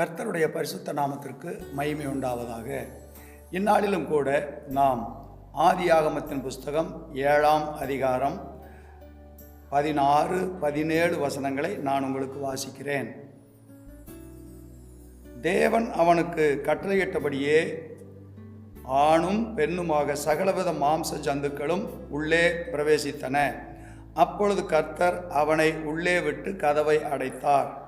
கர்த்தருடைய பரிசுத்த நாமத்திற்கு மகிமை உண்டாவதாக. இந்நாளிலும் கூட நாம் ஆதியாகமத்தின் புஸ்தகம் ஏழாம் அதிகாரம் பதினாறு பதினேழு வசனங்களை நான் உங்களுக்கு வாசிக்கிறேன். தேவன் அவனுக்கு கட்டளையிட்டபடியே ஆணும் பெண்ணுமாக சகலவித மாம்ச ஜந்துக்களும் உள்ளே பிரவேசித்தன. அப்பொழுது கர்த்தர் அவனை உள்ளே விட்டு கதவை அடைத்தார்.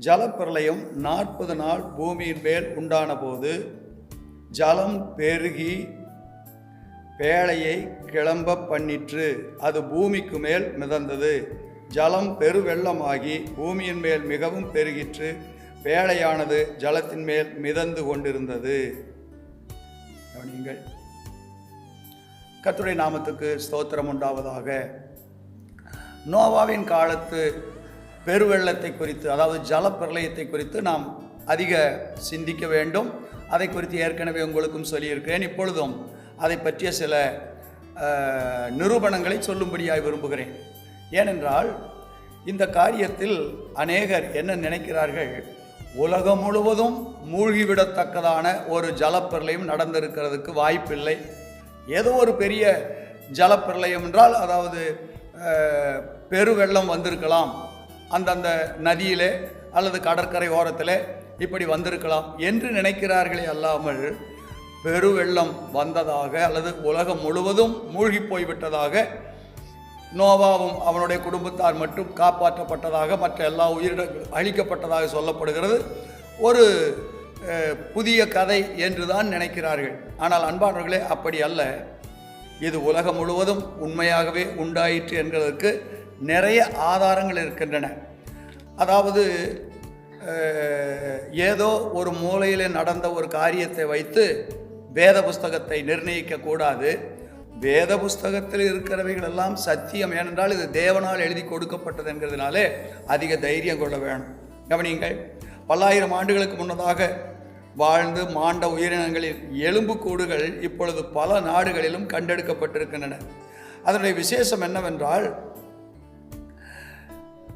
ஜலப்பிரளயம் நாற்பது நாள் பூமியின் மேல் உண்டான போது ஜலம் பெருகி பேழையை கிளம்ப பண்ணிற்று. அது பூமிக்கு மேல் மிதந்தது. ஜலம் பெருவெள்ளமாகி பூமியின் மேல் மிகவும் பெருகிற்று. பேழையானது ஜலத்தின் மேல் மிதந்து கொண்டிருந்தது. கவனியுங்கள். கத்துரை நாமத்துக்கு ஸ்தோத்திரம் உண்டாவதாக. நோவாவின் காலத்து பெருவெள்ளத்தை குறித்து அதாவது ஜலப்பிரளயத்தை குறித்து நாம் அதிக சிந்திக்க வேண்டும். அதை குறித்து ஏற்கனவே உங்களுக்கும் சொல்லியிருக்கிறேன். இப்பொழுதும் அதை பற்றிய சில நிரூபணங்களை சொல்லும்படியாய் விரும்புகிறேன். ஏனென்றால் இந்த காரியத்தில் அநேகர் என்ன நினைக்கிறார்கள்? உலகம் முழுவதும் மூழ்கிவிடத்தக்கதான ஒரு ஜலப்பிரளயம் நடந்திருக்கிறதுக்கு வாய்ப்பில்லை. ஏதோ ஒரு பெரிய ஜலப்பிரளயம் என்றால் அதாவது பெருவெள்ளம் வந்திருக்கலாம். அந்தந்த நதியிலே அல்லது கடற்கரை ஓரத்தில் இப்படி வந்திருக்கலாம் என்று நினைக்கிறார்களே அல்லாமல் பெருவெள்ளம் வந்ததாக அல்லது உலகம் முழுவதும் மூழ்கி போய்விட்டதாக நோவாவும் அவனுடைய குடும்பத்தார் மட்டும் காப்பாற்றப்பட்டதாக மற்ற எல்லா உயிரினங்களும் அழிக்கப்பட்டதாக சொல்லப்படுகிறது. ஒரு புதிய கதை என்று தான் நினைக்கிறார்கள். ஆனால் அன்பானவர்களே அப்படி அல்ல. இது உலகம் முழுவதும் உண்மையாகவே உண்டாயிற்று என்கிறதற்கு நிறைய ஆதாரங்கள் இருக்கின்றன. அதாவது ஏதோ ஒரு மூலையில் நடந்த ஒரு காரியத்தை வைத்து வேத புஸ்தகத்தை நிர்ணயிக்க கூடாது. வேத புஸ்தகத்தில் இருக்கிறவைகள் எல்லாம் சத்தியம். ஏனென்றால் இது தேவனால் எழுதி கொடுக்கப்பட்டது என்கிறதுனாலே அதிக தைரியம் கொள்ள வேணும். கவனியுங்கள் பல்லாயிரம் ஆண்டுகளுக்கு முன்னதாக வாழ்ந்து மாண்ட உயிரினங்களில் எலும்புக்கூடுகள் இப்பொழுது பல நாடுகளிலும் கண்டெடுக்கப்பட்டிருக்கின்றன. அதனுடைய விசேஷம் என்னவென்றால்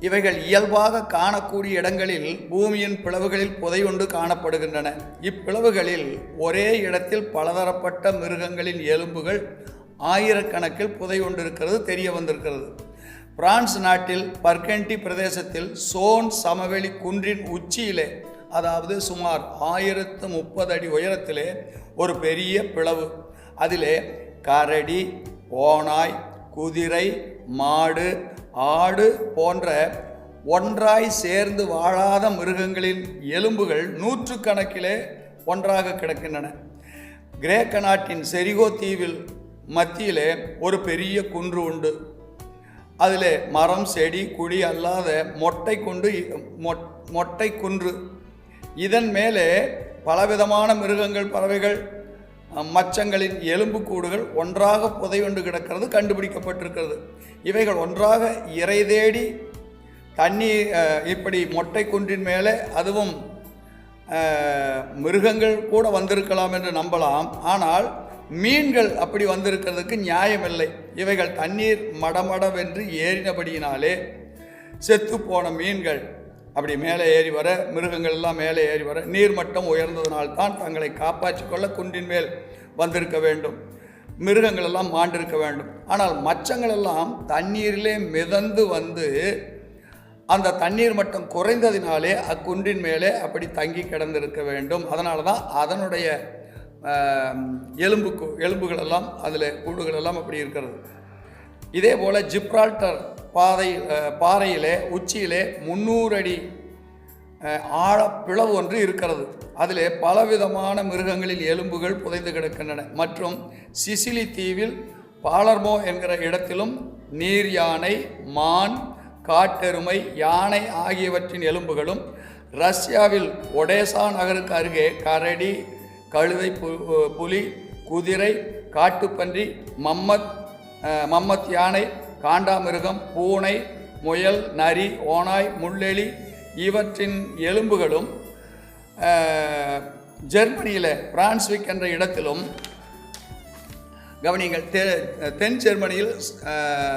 இவைகள் இயல்பாக காணக்கூடிய இடங்களில் பூமியின் பிளவுகளில் புதையுண்டு காணப்படுகின்றன. இப்பிளவுகளில் ஒரே இடத்தில் பலதரப்பட்ட மிருகங்களின் எலும்புகள் ஆயிரக்கணக்கில் புதையுண்டிருக்கிறது தெரிய வந்திருக்கிறது. பிரான்ஸ் நாட்டில் பர்கண்டி பிரதேசத்தில் சோன் சமவெளி குன்றின் உச்சியிலே அதாவது சுமார் ஆயிரத்து முப்பது அடி உயரத்திலே ஒரு பெரிய பிளவு. அதிலே கரடி ஓனாய் குதிரை மாடு ஆடு போன்ற ஒன்றாய் சேர்ந்து வாழாத மிருகங்களின் எலும்புகள் நூற்றுக்கணக்கிலே ஒன்றாக கிடக்கின்றன. கிரேக்க நாட்டின் செரிகோ தீவில் மத்தியிலே ஒரு பெரிய குன்று உண்டு. அதில் மரம் செடி குழி அல்லாத மொட்டை கொண்டு மொட்- மொட்டை குன்று. இதன் மேலே பலவிதமான மிருகங்கள் பறவைகள் மச்சங்களின் எலும்புக்கூடுகள் ஒன்றாக புதையுண்டு கிடக்கிறது கண்டுபிடிக்கப்பட்டிருக்கிறது. இவைகள் ஒன்றாக இறை தேடி தண்ணீர் இப்படி மொட்டை குன்றின் மேலே அதுவும் மிருகங்கள் கூட வந்திருக்கலாம் என்று நம்பலாம். ஆனால் மீன்கள் அப்படி வந்திருக்கிறதுக்கு நியாயமில்லை. இவைகள் தண்ணீர் மடமடவென்று ஏறினபடியினாலே செத்துப்போன மீன்கள். அப்படி மேலே ஏறி வர மிருகங்கள் எல்லாம் மேலே ஏறி வர நீர்மட்டம் உயர்ந்ததினால்தான் தங்களை காப்பாற்றி கொள்ள குன்றின் மேல் வந்திருக்க வேண்டும். மிருகங்கள் எல்லாம் மாண்டிருக்க வேண்டும். ஆனால் மச்சங்கள் எல்லாம் தண்ணீரிலே மிதந்து வந்து அந்த தண்ணீர் மட்டம் குறைந்ததினாலே அக்குன்றின் மேலே அப்படி தங்கி கிடந்திருக்க வேண்டும். அதனால தான் அதனுடைய எலும்பு எலும்புகள் எல்லாம் அதில் கூடுகள் எல்லாம் அப்படி இருக்கிறது. இதே போல் ஜிப்ரால்டர் பாதை பாறையிலே உச்சியிலே முந்நூறு அடி ஆழ பிளவு ஒன்று இருக்கிறது. அதிலே பலவிதமான மிருகங்களின் எலும்புகள் புதைந்து கிடக்கின்றன. மற்றும் சிசிலி தீவில் பாலர்மோ என்கிற இடத்திலும் நீர் யானை மான் காட்டெருமை யானை ஆகியவற்றின் எலும்புகளும் ரஷ்யாவில் ஒடேசா நகருக்கு அருகே கரடி கழுதை பு- புலி குதிரை காட்டுப்பன்றி மம்மத் மம்மத் யானை காண்டாமிருகம் பூனை முயல் நரி ஓனாய் முள்ளெலி இவற்றின் எலும்புகளும் ஜெர்மனியில் பிரான்ஸ்விக் என்ற இடத்திலும் கவனிங்கள் தெ- தென் ஜெர்மனியில்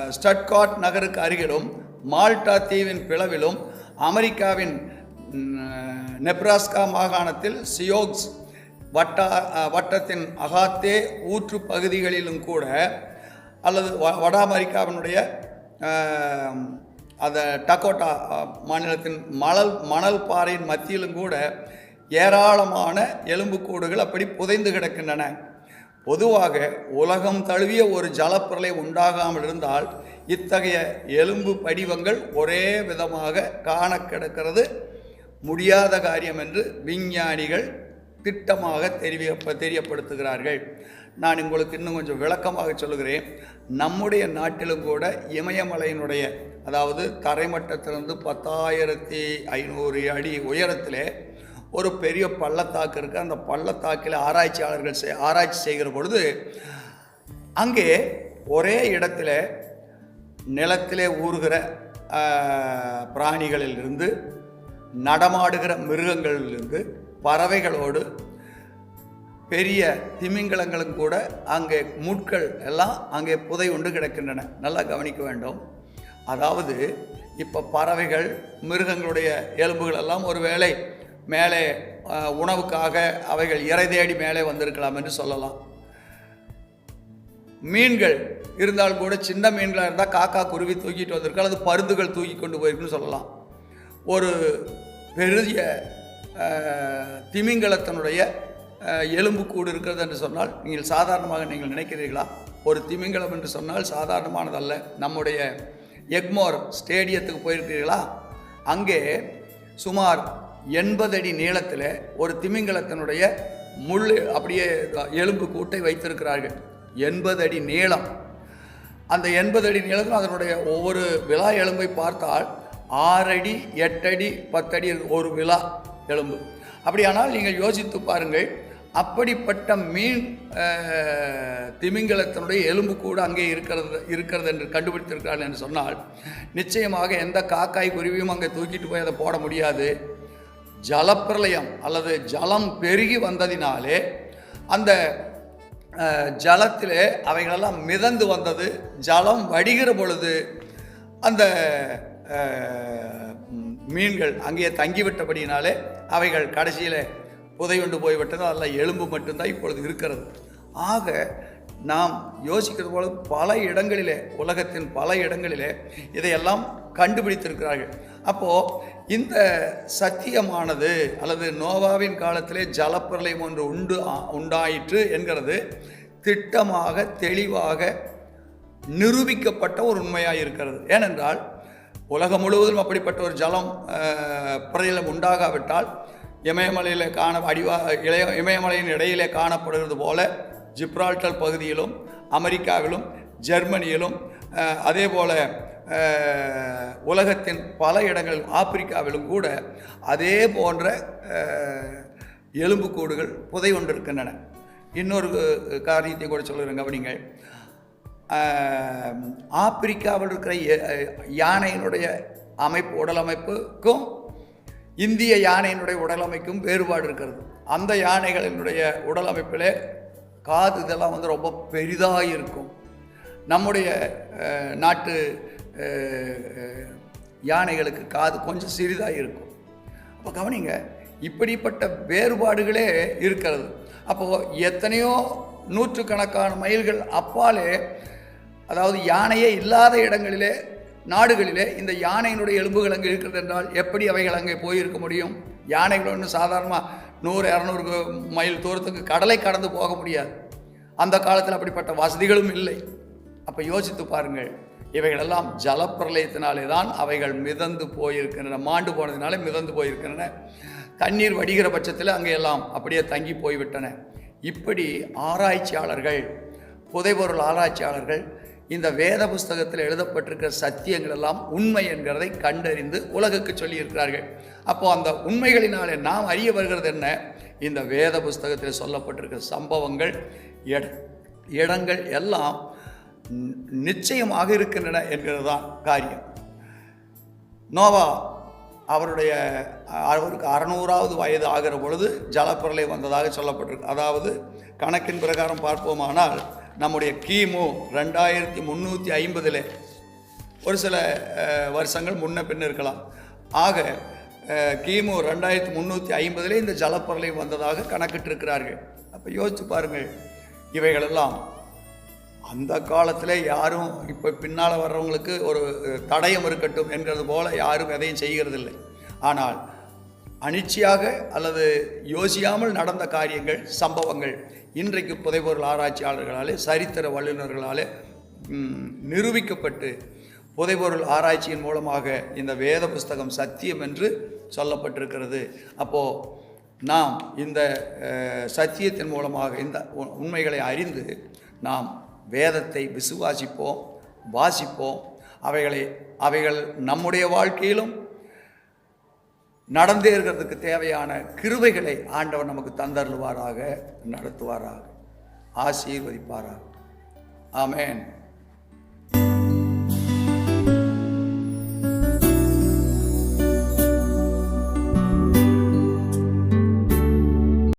ஸ்டட்காட் நகருக்கு அருகிலும் மால்டா தீவின் பிளவிலும் அமெரிக்காவின் நெப்ராஸ்கா மாகாணத்தில் சியோக்ஸ் வட்டா வட்டத்தின் அகாத்தே ஊற்று பகுதிகளிலும் கூட அல்லது வ வட அமெரிக்காவினுடைய அந்த டக்கோட்டா மாநிலத்தின் மணல் மணல் பாறையின் மத்தியிலும் கூட ஏராளமான எலும்புக்கூடுகள் அப்படி புதைந்து கிடக்கின்றன. பொதுவாக உலகம் தழுவிய ஒரு ஜலப்பிரலை உண்டாகாமல் இருந்தால் இத்தகைய எலும்பு படிவங்கள் ஒரே விதமாக காண கிடக்கிறது. முடியாத காரியம் என்று விஞ்ஞானிகள் திட்டமாக தெரிய தெரியப்படுத்துகிறார்கள். நான் உங்களுக்கு இன்னும் கொஞ்சம் விளக்கமாக சொல்லுகிறேன். நம்முடைய நாட்டிலும் கூட இமயமலையினுடைய அதாவது தரைமட்டத்திலிருந்து பத்தாயிரத்தி ஐநூறு அடி உயரத்தில் ஒரு பெரிய பள்ளத்தாக்கு இருக்குது அந்த பள்ளத்தாக்கில் ஆராய்ச்சியாளர்கள் செய் ஆராய்ச்சி செய்கிற பொழுது அங்கே ஒரே இடத்துல நிலத்திலே ஊறுகிற பிராணிகளிலிருந்து நடமாடுகிற மிருகங்களிலிருந்து பறவைகளோடு பெரிய திமிங்கலங்களும் கூட அங்கே முட்கள் எல்லாம் அங்கே புதை உண்டு கிடக்கின்றன. நல்லா கவனிக்க வேண்டும். அதாவது இப்போ பறவைகள் மிருகங்களுடைய எலும்புகள் எல்லாம் ஒருவேளை மேலே உணவுக்காக அவைகள் இறை தேடி மேலே வந்திருக்கலாம் என்று சொல்லலாம். மீன்கள் இருந்தால் கூட சின்ன மீன்களாக இருந்தால் காக்கா குருவி தூக்கிட்டு வந்திருக்கு அல்லது பருந்துகள் தூக்கி கொண்டு போயிருக்குன்னு சொல்லலாம். ஒரு பெரிய திமிங்கலத்தினுடைய எலும்புக்கூடு இருக்கிறது என்று சொன்னால் நீங்கள் சாதாரணமாக நீங்கள் நினைக்கிறீர்களா? ஒரு திமிங்கலம் என்று சொன்னால் சாதாரணமானதல்ல. நம்முடைய எக்மோர் ஸ்டேடியத்துக்கு போயிருக்கிறீர்களா? அங்கே சுமார் எண்பது அடி நீளத்தில் ஒரு திமிங்கலத்தினுடைய முள் அப்படியே எலும்பு கூட்டை வைத்திருக்கிறார்கள். எண்பது அடி நீளம். அந்த எண்பது அடி நீளத்தில் அதனுடைய ஒவ்வொரு விழா எலும்பை பார்த்தால் ஆறடி எட்டடி பத்தடி ஒரு விழா எலும்பு. அப்படியானால் நீங்கள் யோசித்து பாருங்கள் அப்படிப்பட்ட மீன் திமிங்கலத்தினுடைய எலும்பு கூட அங்கே இருக்கிறது இருக்கிறது என்று கண்டுபிடித்திருக்கிறார் என்று சொன்னால் நிச்சயமாக எந்த காக்காய் குருவியும் அங்கே தூக்கிட்டு போய் அதை போட முடியாது. ஜலப்பிரளயம் அல்லது ஜலம் பெருகி வந்ததினாலே அந்த ஜலத்திலே அவைகளெல்லாம் மிதந்து வந்தது ஜலம் வடிகிற பொழுது அந்த மீன்கள் அங்கே தங்கிவிட்டபடியினாலே அவைகள் கடைசியில் புதையுண்டு போய்விட்டது அதில் எலும்பு மட்டும்தான் இப்பொழுது இருக்கிறது. ஆக நாம் யோசிக்கிறது போல பல இடங்களிலே உலகத்தின் பல இடங்களிலே இதையெல்லாம் கண்டுபிடித்திருக்கிறார்கள். அப்போது இந்த சத்தியமானது அல்லது நோவாவின் காலத்திலே ஜலப்பிரளயம் ஒன்று உண்டு உண்டாயிற்று என்கிறது திட்டமாக தெளிவாக நிரூபிக்கப்பட்ட ஒரு உண்மையாக இருக்கிறது ஏனென்றால் உலகம் முழுவதும் அப்படிப்பட்ட ஒரு ஜலம் அஹ், பிரளயம் உண்டாகாவிட்டால் இமயமலையில் காண அடிவா இளைய இமயமலையின் இடையிலே காணப்படுகிறது போல ஜிப்ரால்டர் பகுதியிலும் அமெரிக்காவிலும் ஜெர்மனியிலும் அதே போல் உலகத்தின் பல இடங்களிலும் ஆப்பிரிக்காவிலும் கூட அதே போன்ற எலும்புக்கூடுகள் புதை கொண்டிருக்கின்றன. இன்னொரு காரியத்தை கூட சொல்லுறேன் கவனிங்கள் ஆப்பிரிக்காவில் இருக்கிற யானையினுடைய அமைப்பு உடல் அமைப்புக்கும் இந்திய யானையினுடைய உடலமைக்கும் வேறுபாடு இருக்கிறது. அந்த யானைகளினுடைய உடல் அமைப்பில் காது இதெல்லாம் வந்து ரொம்ப பெரிதாக இருக்கும். நம்முடைய நாட்டு யானைகளுக்கு காது கொஞ்சம் சிறிதாக இருக்கும். அப்போ கவனிங்க இப்படிப்பட்ட வேறுபாடுகளே இருக்கிறது. அப்போது எத்தனையோ நூற்றுக்கணக்கான மைல்கள் அப்பாலே அதாவது யானையே இல்லாத இடங்களிலே நாடுகளிலே இந்த யானையினுடைய எலும்புகள் அங்கே இருக்கிறது என்றால் எப்படி அவைகள் அங்கே போயிருக்க முடியும்? யானைகள் ஒன்று சாதாரணமாக நூறு இரநூறு மைல் தூரத்துக்கு கடலை கடந்து போக முடியாது. அந்த காலத்தில் அப்படிப்பட்ட வசதிகளும் இல்லை. அப்போ யோசித்து பாருங்கள் இவைகளெல்லாம் ஜலப்பிரளயத்தினாலே தான் அவைகள் மிதந்து போயிருக்கின்றன. மாண்டு போனதினாலே மிதந்து போயிருக்கின்றன. தண்ணீர் வடிகிற பட்சத்தில் அங்கே எல்லாம் அப்படியே தங்கி போய்விட்டன. இப்படி ஆராய்ச்சியாளர்கள் புதைபொருள் ஆராய்ச்சியாளர்கள் இந்த வேத புஸ்தகத்தில் எழுதப்பட்டிருக்கிற சத்தியங்கள் எல்லாம் உண்மை என்கிறதை கண்டறிந்து உலகுக்கு சொல்லியிருக்கிறார்கள். அப்போது அந்த உண்மைகளினாலே நாம் அறிய வருகிறது என்ன? இந்த வேத புஸ்தகத்தில் சொல்லப்பட்டிருக்கிற சம்பவங்கள் இட- இடங்கள் எல்லாம் நிச்சயமாக இருக்கின்றன என்கிறது தான் காரியம். நோவா அவருடைய அவருக்கு அறநூறாவது வயது ஆகிற பொழுது ஜலப்பிரலை வந்ததாக சொல்லப்பட்டிருக்கு. அதாவது கணக்கின் பிரகாரம் பார்ப்போமானால் நம்முடைய கிமு ரெண்டாயிரத்தி முந்நூற்றி ஐம்பதில் ஒரு சில வருஷங்கள் முன்ன பின்ன இருக்கலாம். ஆக கிமு ரெண்டாயிரத்தி முந்நூற்றி ஐம்பதில் இந்த ஜலப்பரலை வந்ததாக கணக்கிட்டிருக்கிறார்கள். அப்போ யோசிச்சு பாருங்கள் இவைகளெல்லாம் அந்த காலத்தில் யாரும் இப்போ பின்னால் வர்றவங்களுக்கு ஒரு தடயம் இருக்கட்டும் என்கிறது போல் யாரும் எதையும் செய்கிறதில்லை. ஆனால் அனிச்சையாக அல்லது யோசியாமல் நடந்த காரியங்கள் சம்பவங்கள் இன்றைக்கு புதைபொருள் ஆராய்ச்சியாளர்களாலே சரித்திர வல்லுநர்களாலே நிரூபிக்கப்பட்டு புதைபொருள் ஆராய்ச்சியின் மூலமாக இந்த வேத புஸ்தகம் சத்தியம் என்று சொல்லப்பட்டிருக்கிறது. அப்போது நாம் இந்த சத்தியத்தின் மூலமாக இந்த உ- உண்மைகளை அறிந்து நாம் வேதத்தை விசுவாசிப்போம் வாசிப்போம். அவைகளை அவைகள் நம்முடைய வாழ்க்கையிலும் நடந்தே இருக்கிறதுக்கு தேவையான கிருவைகளை ஆண்டவர் நமக்கு தந்தருள்வாராக நடத்துவாராக ஆசீர்வதிப்பாராக. ஆமேன்.